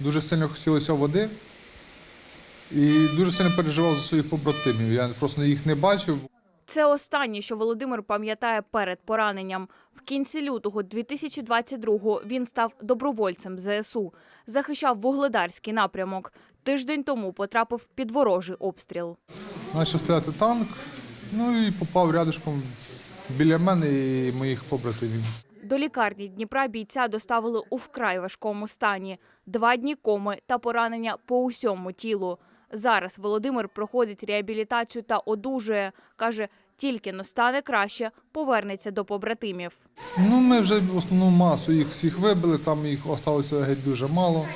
Дуже сильно хотілося води і дуже сильно переживав за своїх побратимів. Я просто їх не бачив. Це останнє, що Володимир пам'ятає перед пораненням. В кінці лютого 2022-го він став добровольцем ЗСУ, захищав вугледарський напрямок. Тиждень тому потрапив під ворожий обстріл. Почав стріляти танк, ну і попав рядишком біля мене і моїх побратимів. До лікарні Дніпра бійця доставили у вкрай важкому стані. Два дні коми та поранення по усьому тілу. Зараз Володимир проходить реабілітацію та одужує. Каже, тільки но стане краще, повернеться до побратимів. Ну, ми вже основну масу їх всіх вибили, там їх залишилося геть дуже мало.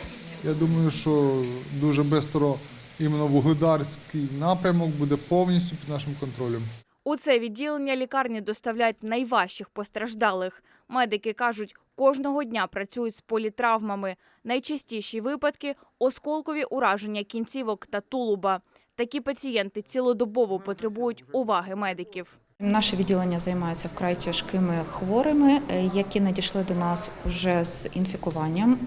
Я думаю, що дуже швидко іменно вугледарський напрямок буде повністю під нашим контролем. У це відділення лікарні доставляють найважчих постраждалих. Медики кажуть, кожного дня працюють з політравмами. Найчастіші випадки осколкові ураження кінцівок та тулуба. Такі пацієнти цілодобово потребують уваги медиків. Наше відділення займається вкрай тяжкими хворими, е, які надійшли до нас вже з інфікуванням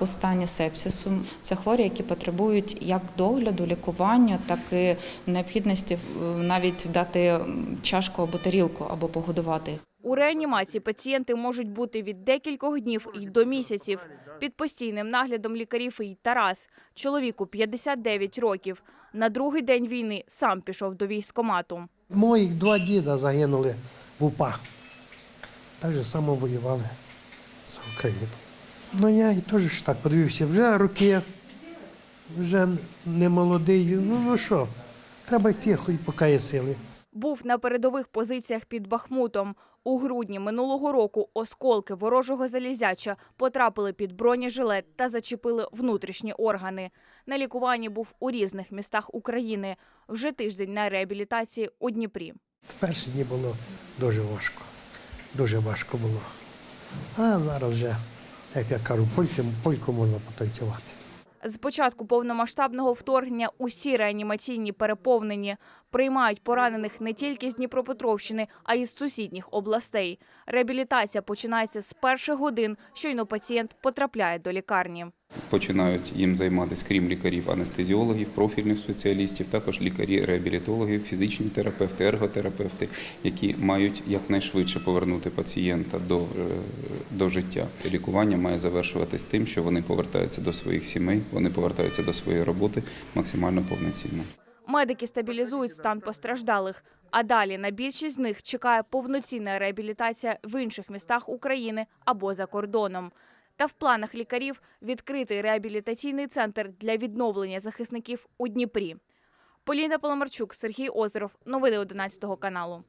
у стані сепсису. Це хворі, які потребують як догляду, лікування, так і необхідності е, навіть дати чашку або тарілку, або погодувати їх. У реанімації пацієнти можуть бути від декількох днів і до місяців. Під постійним наглядом лікарів і Тарас, чоловіку 59 років. На другий день війни сам пішов до військкомату. Моїх два діда загинули в УПА. Так же само воювали за Україну. Ну я і теж так подивився, вже роки, вже не молодий. Ну ну що, треба йти, хоч поки є сили. Був на передових позиціях під Бахмутом. У грудні минулого року осколки ворожого залізяча потрапили під бронежилет та зачепили внутрішні органи. На лікуванні був у різних містах України. Вже тиждень на реабілітації у Дніпрі. Перші дні було дуже важко. Дуже важко було. А зараз вже, як я кажу, польку, польку можна потанцювати. З початку повномасштабного вторгнення усі реанімаційні переповнені. Приймають поранених не тільки з Дніпропетровщини, а й з сусідніх областей. Реабілітація починається з перших годин, щойно пацієнт потрапляє до лікарні. Починають їм займатися, крім лікарів, анестезіологів, профільних спеціалістів, також лікарі, реабілітологи, фізичні терапевти, ерготерапевти, які мають якнайшвидше повернути пацієнта до, е, до життя. Лікування має завершуватись тим, що вони повертаються до своїх сімей, вони повертаються до своєї роботи максимально повноцінно. Медики стабілізують стан постраждалих. А далі на більшість з них чекає повноцінна реабілітація в інших містах України або за кордоном. Та в планах лікарів відкритий реабілітаційний центр для відновлення захисників у Дніпрі. Поліна Поломарчук, Сергій Озеров. Новини 11 каналу.